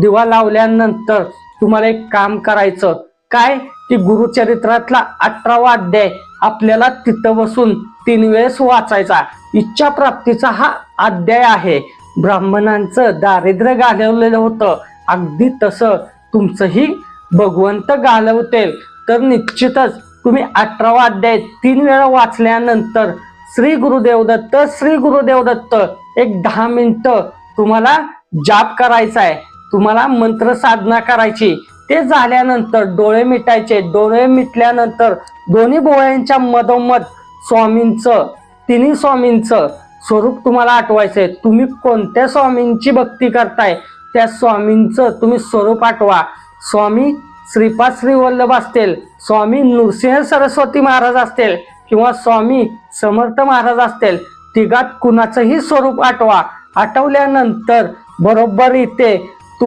दिवा लावल्यानंतर तुम्हाला एक काम करायचं. काय? की गुरुचरित्रातला अठरावा अध्याय आपल्याला तिथं बसून तीन वेळेस वाचायचा. इच्छा प्राप्तीचा हा अध्याय आहे. ब्राह्मणांचं दारिद्र्य घालवलेलं होतं. अगदी तसं तुमचंही भगवंत घालवते तर निश्चितच तुम्ही अठरावा अध्याय तीन वेळा वाचल्यानंतर श्री गुरुदेवदत्त श्री गुरुदेवदत्त एक दहा मिनिटं तुम्हाला जाप करायचा आहे तुम्हाला मंत्र साधना करायची. ते झाल्यानंतर डोळे मिटायचे. डोळे मिटल्यानंतर दोन्ही बोळ्यांच्या मधोमध स्वामींचं तिन्ही स्वामींचं स्वरूप तुम्हाला आठवायचंय. तुम्ही कोणत्या स्वामींची भक्ती करताय? त्या स्वामींचं तुम्ही स्वरूप आठवा. स्वामी श्रीपाद श्रीवल्लभ असतील स्वामी नृसिंह सरस्वती महाराज असतील किंवा स्वामी समर्थ महाराज असतील तिघात कुणाचंही स्वरूप आठवा. आठवल्यानंतर बरोबर इथे